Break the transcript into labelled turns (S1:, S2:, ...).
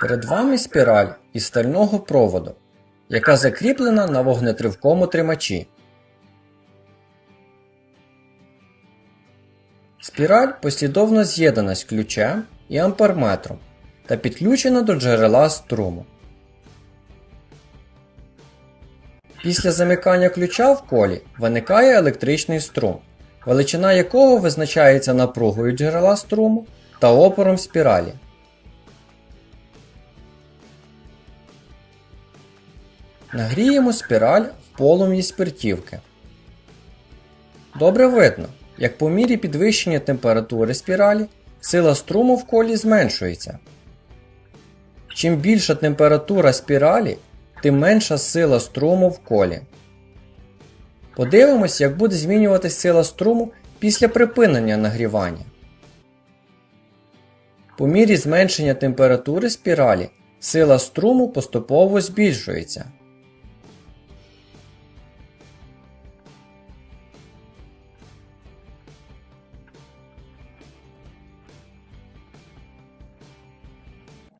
S1: Перед вами спіраль із стального проводу, яка закріплена на вогнетривкому тримачі. Спіраль послідовно з'єднана з ключем і амперметром та підключена до джерела струму. Після замикання ключа в колі виникає електричний струм, величина якого визначається напругою джерела струму та опором спіралі. Нагріємо спіраль в полум'ї спиртівки. Добре видно, як по мірі підвищення температури спіралі сила струму в колі зменшується. Чим більша температура спіралі, тим менша сила струму в колі. Подивимось, як буде змінюватися сила струму після припинення нагрівання. По мірі зменшення температури спіралі сила струму поступово збільшується.